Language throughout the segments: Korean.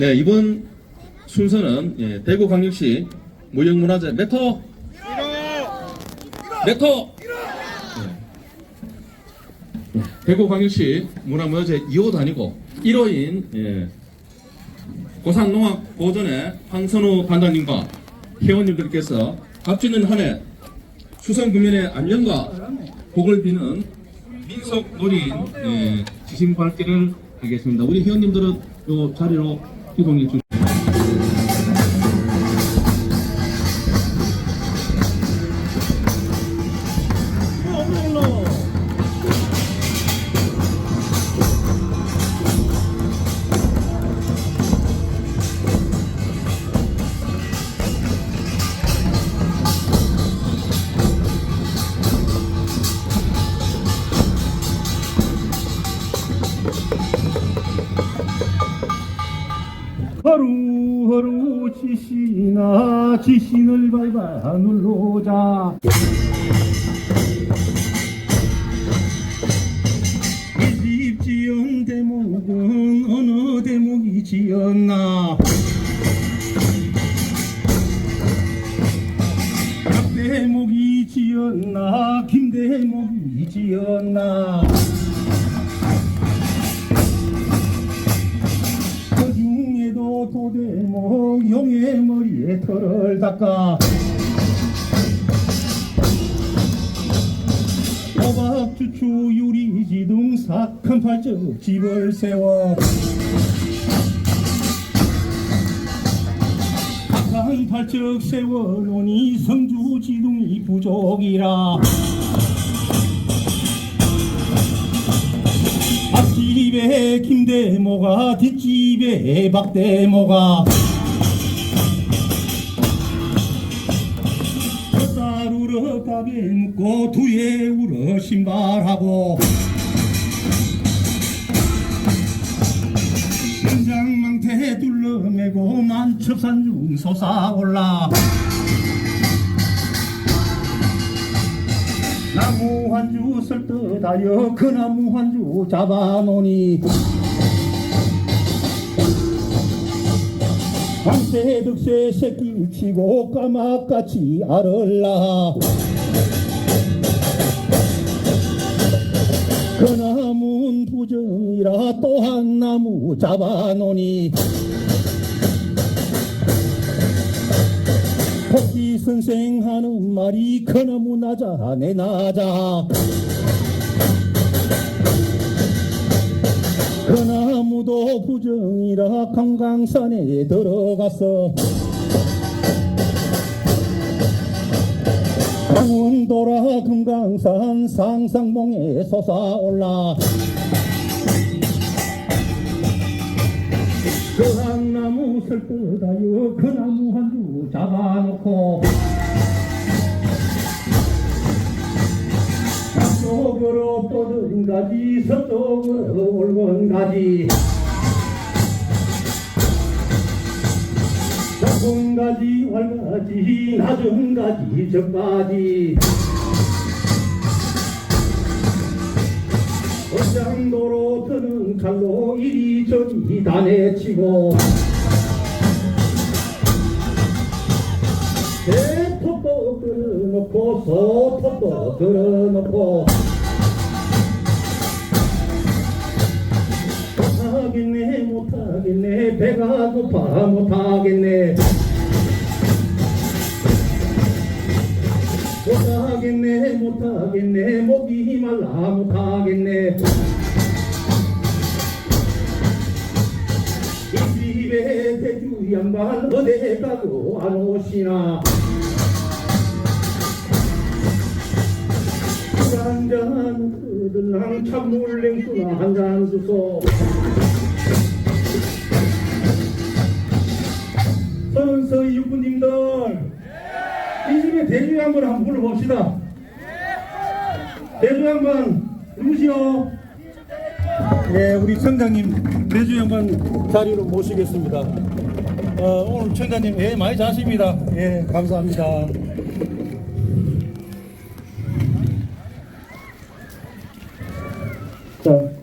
네, 이번 순서는 예, 대구광역시 무형문화재 메토 메토 예. 대구광역시 문화문화재 2호 단위고 1호인 예, 고산농악 보전의 황선우 반장님과 회원님들께서 값지는 한해 추석 금연의 안녕과 복을 비는 민속 놀이인 예, 지신 밝기를 하겠습니다. 우리 회원님들은 요 자리로 이동해 주 이집 지은 대목은 어느 대목이 지었나? 박대목이 지었나? 김대목이 지었나? 그 중에도 도대목 용의 머리에 털을 닦아 주추 유리지둥 사큰 팔적 집을 세워. 사큰 팔적 세워놓으니 성주지둥이 부족이라. 앞집에 김대모가 뒷집에 박대모가 울어 밥에 묻고 두에 울어 신발하고 연장망태 둘러매고 만첩산 중 솟아올라. 나무 한 주 설떠다여 그 나무 한 주 잡아놓으니 득새 새끼 치고 까막같이 알을 낳아 그 나무는 부정이라 또 한 나무 잡아놓으니 토끼 선생 하는 말이 그 나무 나자 내 나자 그 나무도 부정이라 강강산에 들어갔어 강원도라 금강산 상상봉에 솟아올라 그한 나무 설떠다요. 그 나무 한주 잡아놓고 남쪽으로 뻗은 가지 서쪽으로 올건 가지. 높은 가지 활가지 낮은 가지 저가지. 어장도로 드는 칼로 이리저리 다 내치고 들어놓고 소톱도 들어놓고 못하겠네 못하겠네 배가 고파 못하겠네. 못하겠네 못하겠네 목이 말라 못하겠네. 이 집에 대주 양반 어디 가고 안 오시나 한잔 그들랑 찬물 냉수나 한잔 주소 서른서 육군님들 이 집에 대주 양반 한번 불러봅시다 대주 양반 누구시오? 네, 우리 청장님 대주 양반 자리로 모시겠습니다. 어, 오늘 청장님 예 많이 자십니다. 예 감사합니다. 자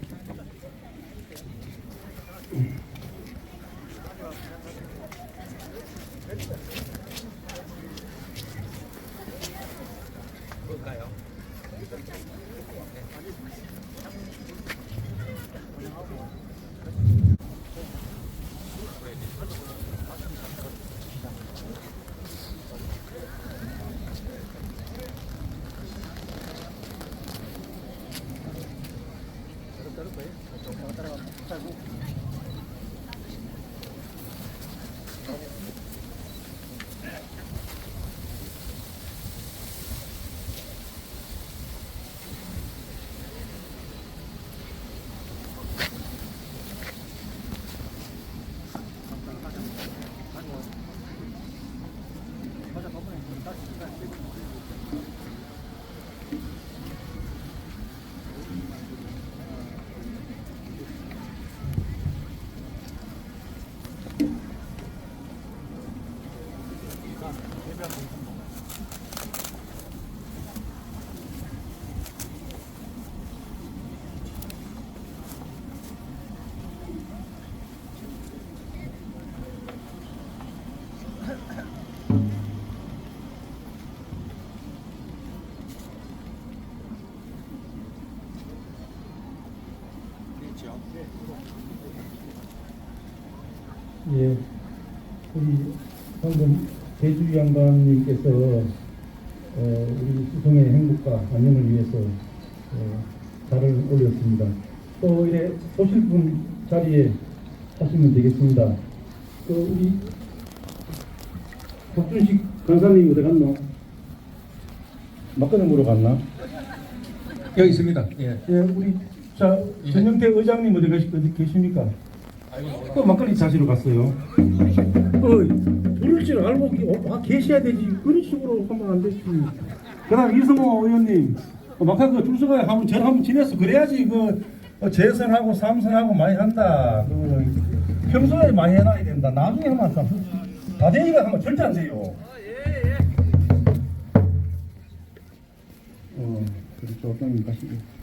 예, 우리 방금 대주 양반님께서 어, 우리 수성의 행복과 안녕을 위해서 어, 달을 올렸습니다. 또 이래 오실 분 자리에 하시면 되겠습니다. 또 우리 박준식 강사님 어디 갔노? 막간을 물어 갔나? 여기 있습니다. 예. 예, 우리 자 전영태 의장님 어디 계시, 어디 계십니까? 또 막걸리 자시러 갔어요. 어, 부를 줄 알고 계- 어, 아, 계셔야 되지. 그런 식으로 하면 안 되지. 그 다음 이승호 의원님, 어, 막상 그줄 서가 한번 전 한번 지냈어. 그래야지 그 어, 재선하고 삼선하고 많이 한다. 그, 평소에 많이 해놔야 된다. 나중에 하면 다 다대기가 하면 절대 안 돼요. 어, 그렇죠. 어떤 가시고.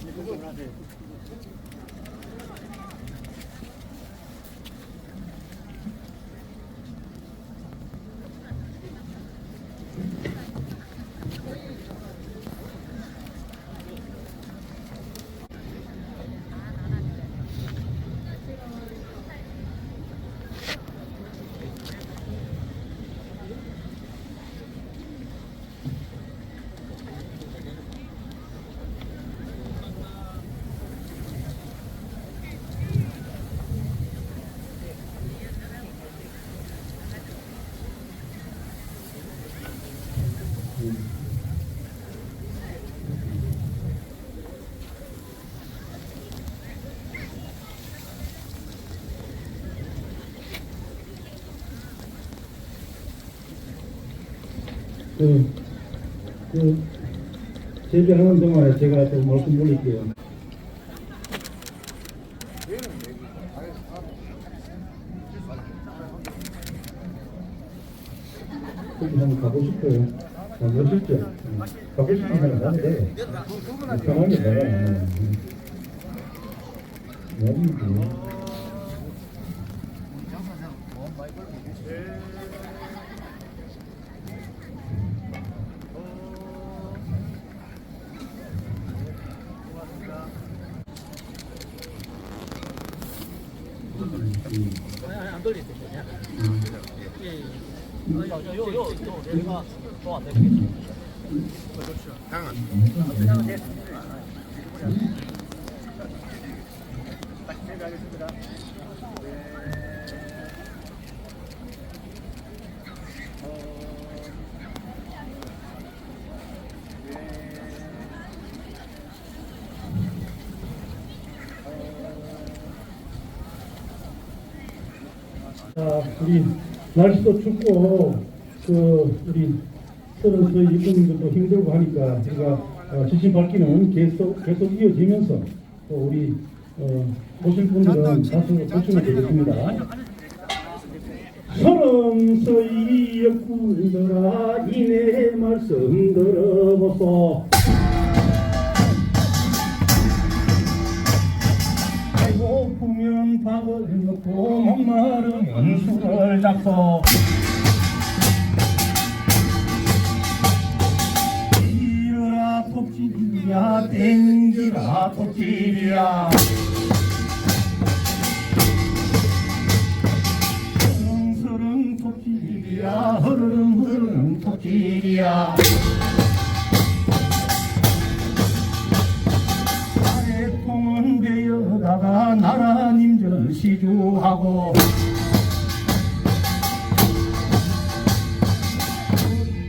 Yeah, we're not here. 그, 그, 재배하는 동안에 제가 좀 말씀. 거기 한번 가고 싶어요. 안 그러셨죠? 응. 가고 싶은 사람 돼. 편하게 내가. 너무 안 돌릴 때 그냥. 예, 예. 요, 요, 요, 요, 내가 더안 되겠지. 자, 우리 날씨도 춥고 그 우리 서른 서 일꾼님들도 힘들고 하니까 우리가 어, 지신 밝기는 계속 계속 이어지면서 또 우리 어, 보실 분들은 다수 보시면 되겠습니다. 서른 서 일꾼들아 이내 말씀 들어보소. 밥을 먹고 목마르면 술을 잡소 이르라 톱질이야 땡기라 톱질이야. 서릉서릉 톱질이야 흐르릉 흐르릉 톱질이야 시주하고.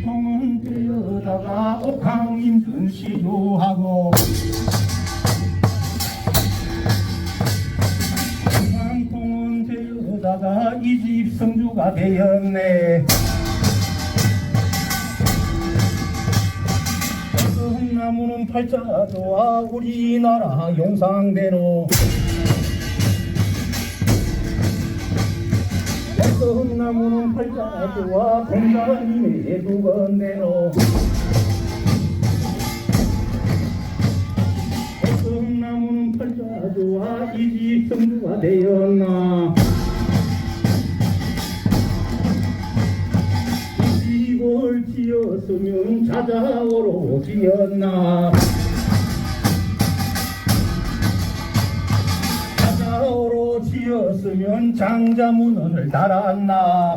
통은 되어다가 옥황님전 시주하고. 한통은 되어다가 이 집 성주가 되었네. 나무는 팔자 좋아 우리나라 용상대로 나무는 팔자 좋아 공자님의 두건대로 나무는 팔자 좋아 이집 성주가 되었나. 이걸 지었으면 자자오로 지었나 자자오로 지었으면 장자문을 달았나.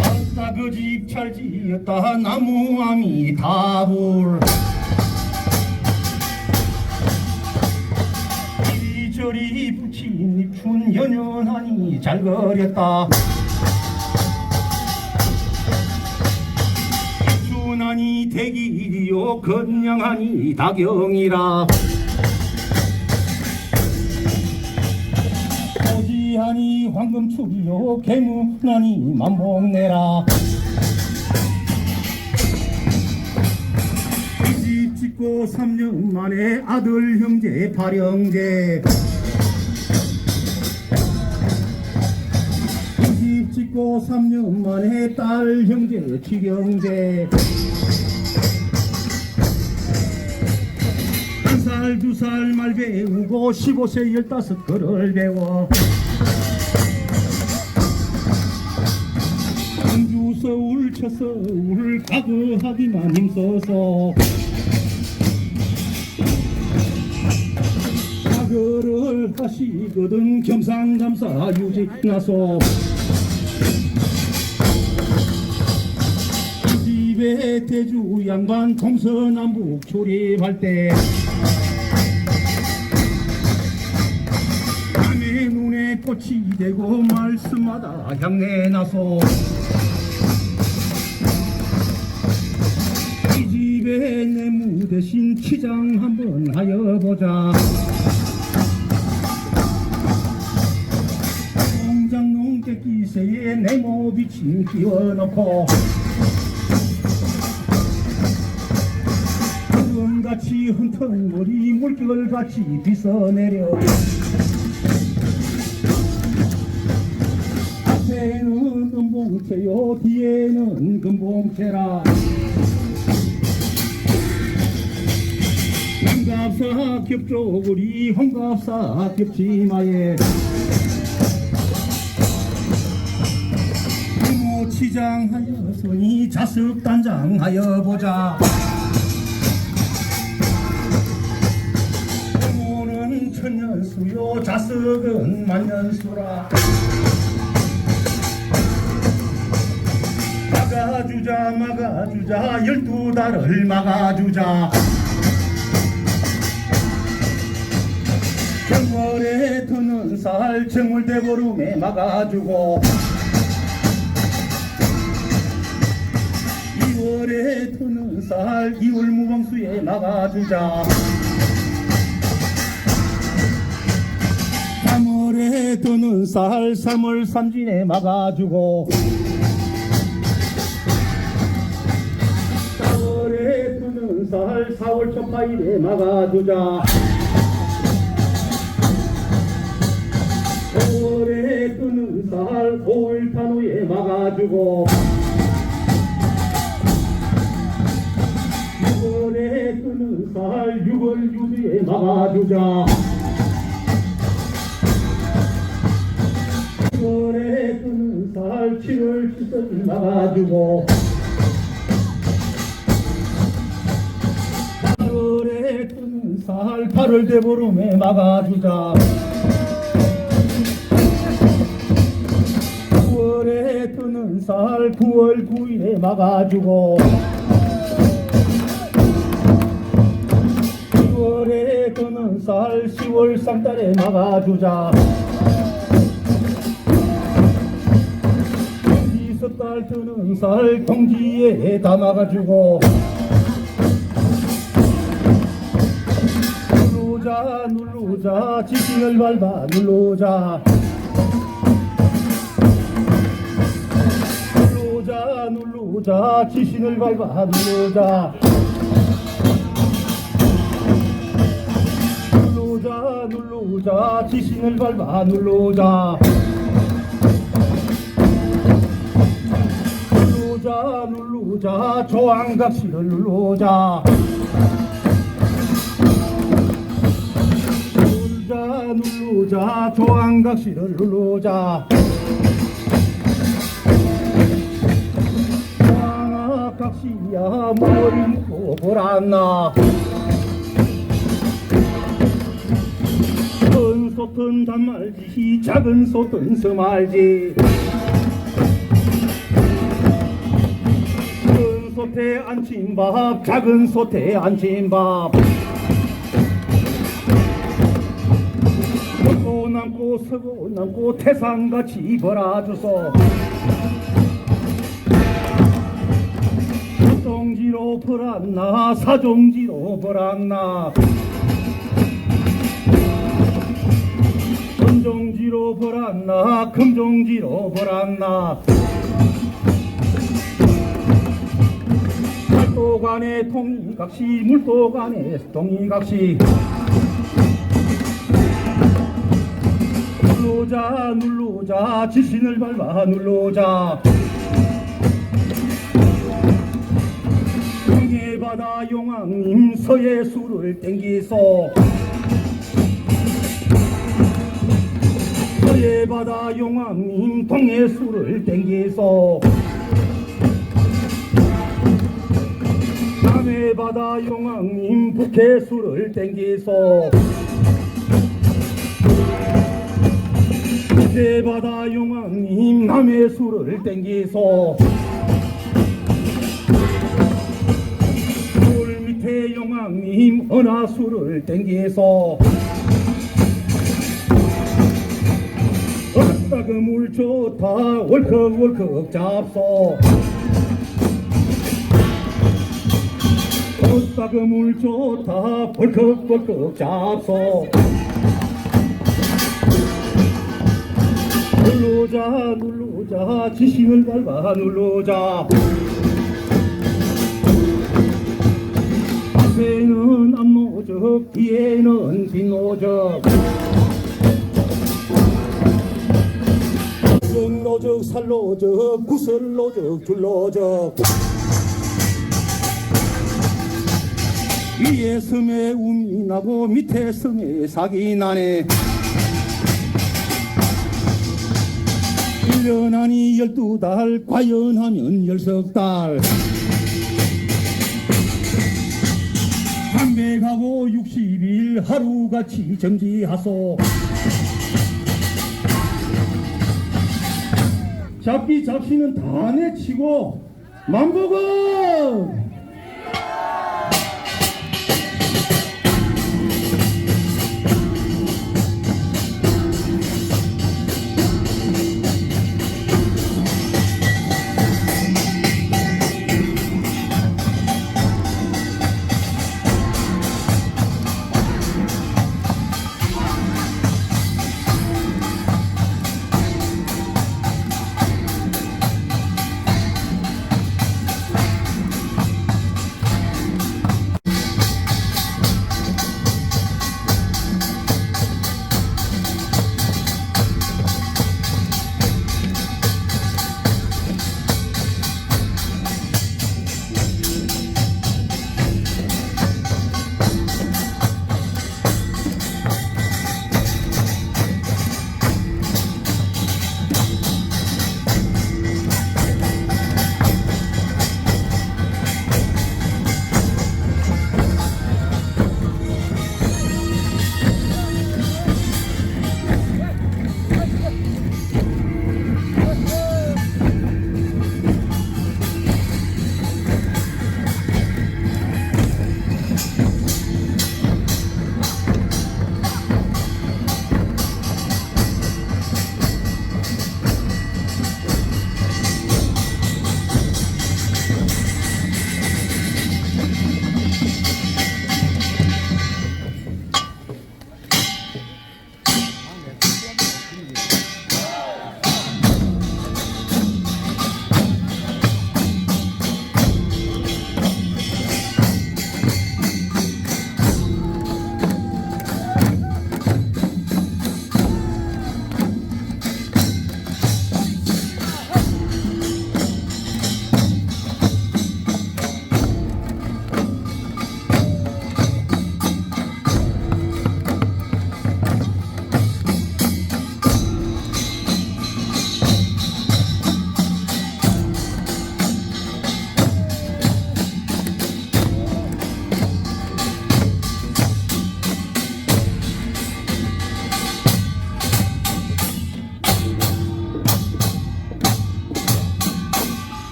아싸 그집잘 지었다. 나무함이 다불 이리저리 붙인 잎춘 연연하니 잘 그렸다 잎춘하니 대기요. 건양하니 다경이라. 오지하니 황금축이요. 개무나니 만복내라. 집 짓고 3년 만에 아들 형제 발형제. 집 짓고 3년 만에 딸 형제 치경제 한살두살 말 배우고 15세 열다섯 글을 배워. 광주 서울 처서울 과거하기만 힘써서 사거를 하시거든 겸상감사 유지 나서 집에 대주 양반 동서남북 조립할 때 꽃이 되고 말씀마다. 향내 나서. 이 집에 내 무 대신 치장 한번 하여 보자. 농장농 객기새에 네모 비침 끼워놓고. 구름같이 흔턴머리 물결같이 빗어내려 앞에는 은봉채요 뒤에는 금봉채라. 홍갑사 겹조구리 홍갑사 겹치마에. 치장하여서니 자석 단장하여 보자. 부모는 천년수요 자석은 만년수라 막아주자 막아주자 열두 달을 막아주자. 정월에 드는 살 정월대보름에 막아주고 2월에 드는 살 2월 무방수에 막아주자. 3월에 드는 살 3월 삼진에 막아주고 4월에 드는 살 4월 초파일에 막아주자. 5월에 뜨는 살 5월 단호에 막아주고 6월에 뜨는 살 6월 유비에 막아주자. 6월에 뜨는 살 7월 씻어지 막아주고 8월에 뜨는 살 8월 대보름에 막아주자. 9월에 뜨는 살 9월 9일에 막아주고 10월에 뜨는 살 10월 3달에 막아주자. 이석달 뜨는 살 경지에 다 막아주고 누르자 누르자. 지진을 밟아 누르자. 누르자 누르자. 지신을 밟아 누르자. 누르자 누르자. 지신을 밟아 누르자. 누르자 누르자. 조항각시를 누르자 누르자 조항각시를 누르자. 조항각시야 머리 묶고 보란나. 큰 소튼 단말지 작은 소튼 서말지. 큰 소태 안침밥 작은 소태 안침밥 서고 남고 태산같이 벌어줘서 사종지로 벌었나 사종지로 벌었나. 금종지로 벌었나 금종지로 벌었나. 물도간에 통이각시 물도간에 통이각시 누르자 누르자 지신을 밟아 동해 바다 용왕님 서해 수를 땡기소. 서해 바다 용왕님 동해 수를 땡기소. 남해 바다 용왕님 북해 수를 땡기소 북해 바다 용왕님 남해 수를 땡기소. 물 밑에 용왕님 은하수를 땡기소. 어따 그물 좋다 월컥월컥 잡소. 어따 그물 좋다 벌컥벌컥 잡소 누르자 누르자 지신을 밟아 누르자. 앞에는 앞노적 뒤에는 뒷노적. 승노적 살노적 구슬노적 줄노적. 위에 섬에 움이 나고 밑에 섬에 사기 나네 1년 아니 12달 과연 하면 열석달. 담배 가고 60일 하루같이 정지하소. 잡기 잡시는 다 내치고 만보건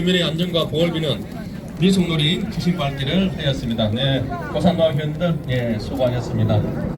구민의 안전과 보호를 비는 민속놀이 지신 밝기를 하였습니다. 네, 고산마을 회원들 예, 수고하셨습니다.